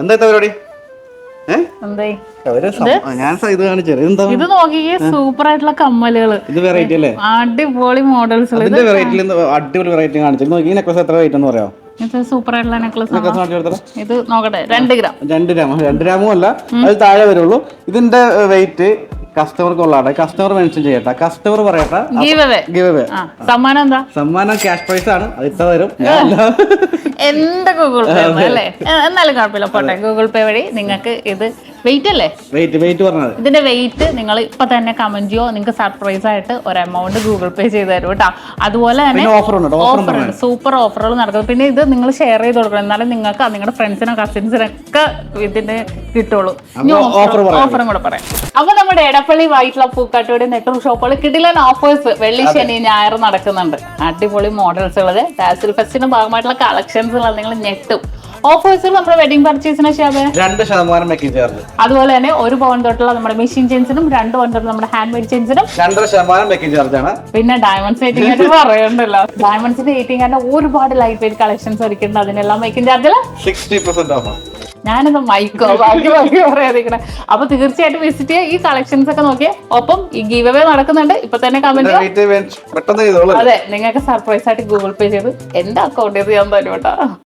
എന്താ പരിപാടി? അവർ ഞാൻ ഇത് എന്താ ഇത് നോക്കിയേ സൂപ്പർ ആയിട്ടുള്ള കമ്മലുകൾ. ഇത് വെറൈറ്റി അല്ലേ? അടിപൊളി മോഡൽസ് ഇതിന്റെ അടിപൊളി വെറൈറ്റി കാണിച്ചു. നോക്കി ഈ നെക്ലസ് എത്ര റേറ്റ് എന്ന് പറയാം ഇത് സൂപ്പർ ആയിട്ടുള്ള നെക്ലസ് നെക്ലസ് കാണിച്ചു കൊടുത്തത് ഇത് നോക്കട്ടെ രണ്ട് ഗ്രാം രണ്ട് ഗ്രാം രണ്ട് ഗ്രാമും അല്ല അത് താഴെ വരുള്ളൂ. ഇതിന്റെ വെയിറ്റ് കസ്റ്റമർക്ക് ഉള്ളതാണ് കസ്റ്റമർ മെൻഷൻ ചെയ്യട്ടെ. കസ്റ്റമർ പറയട്ടെ. ഗീവ് അവേ സമ്മാനം എന്താ? സമ്മാനം ക്യാഷ് പ്രൈസ് ആണ്. അത് ഇത്ര തരും. ഞാൻ ഗൂഗിൾ പേ അല്ലേ എന്നാലും കുഴപ്പമില്ല. പോട്ടെ. ഗൂഗിൾ പേ വഴി നിങ്ങൾക്ക് ഇത് വെയിറ്റ് അല്ലേ? വെയിറ്റ് വെയിറ്റ് പറഞ്ഞത്. ഇതിന്റെ വെയിറ്റ് നിങ്ങൾ ഇപ്പൊ തന്നെ കമന്റ് ചെയ്യോ? നിങ്ങൾക്ക് സർപ്രൈസ് ആയിട്ട് ഒരു എമൗണ്ട് ഗൂഗിൾ പേ ചെയ്ത് തരും കേട്ടോ. അതുപോലെ തന്നെ ഓഫർ ഉണ്ട് ഓഫർ ഉണ്ട് സൂപ്പർ ഓഫറുകൾ നടക്കുന്നത് പിന്നെ ഇത് നിങ്ങൾ ഷെയർ ചെയ്ത് കൊടുക്കണം. എന്നാലും നിങ്ങൾക്ക് നിങ്ങളുടെ ഫ്രണ്ട്സിനോ കസിൻസിനൊക്കെ ഇതിന് കിട്ടുള്ളൂ. ഓഫറും കൂടെ പറയാം. അപ്പൊ നമ്മുടെ എടപ്പള്ളി വൈറ്റ്ല പൂക്കാട്ടോടെ നെറ്റും ഷോപ്പുകൾ കിടിലൻ ഓഫേഴ്സ് വെള്ളി ശനി ഞായർ നടക്കുന്നുണ്ട്. അടിപൊളി മോഡൽസ് ഉള്ളത്. ഫെസ്റ്റിന്റെ ഭാഗമായിട്ടുള്ള കളക്ഷൻസ് ഉള്ളത് നിങ്ങൾ ഞെട്ടും. ഓഫേഴ്സുകൾ നമ്മുടെ വെഡിങ് പർച്ചേസിന് രണ്ട് ശതമാനം മേക്കിംഗ് ചാർജ് അതുപോലെ തന്നെ ഒരു പവൻ തൊട്ടുള്ള നമ്മുടെ മെഷീൻ ചെയിൻസിനും രണ്ട് പവൻ തൊട്ടുള്ള നമ്മുടെ ഹാൻഡ് മെയ്ഡ് ചെയിൻസിനും രണ്ടര ശതമാനം മേക്കിംഗ് ചാർജ് ആണ് പിന്നെ ഡയമണ്ട് എയ്റ്റിംഗ് ആയിട്ട് പറയണ്ടല്ലോ. ഡയമണ്ട്സിന്റെ എയ്റ്റിംഗ് ആയിട്ട് ഒരുപാട് ലൈറ്റ് വെയിറ്റ് കളക്ഷൻസ് ഒരുക്കുന്നുണ്ട് അതിനെല്ലാം മേക്കിംഗ് ചാർജിൽ സിക്സ്റ്റി പെർസെന്റ് ഓഫ് ഞാനത് മൈക്കോ ബാക്കി ബാക്കി പറയാതിരിക്കണേ. അപ്പൊ തീർച്ചയായിട്ടും വിസിറ്റ് ചെയ്യുക ഈ കളക്ഷൻസ് ഒക്കെ നോക്കിയേ. ഒപ്പം ഈ ഗീവ് അവേ നടക്കുന്നുണ്ട്. ഇപ്പൊ തന്നെ കമന്റ് അതെ നിങ്ങൾക്ക് സർപ്രൈസ് ആയിട്ട് ഗൂഗിൾ പേ ചെയ്ത് എന്റെ അക്കൗണ്ടിൽ ഞാൻ തരും കേട്ടോ.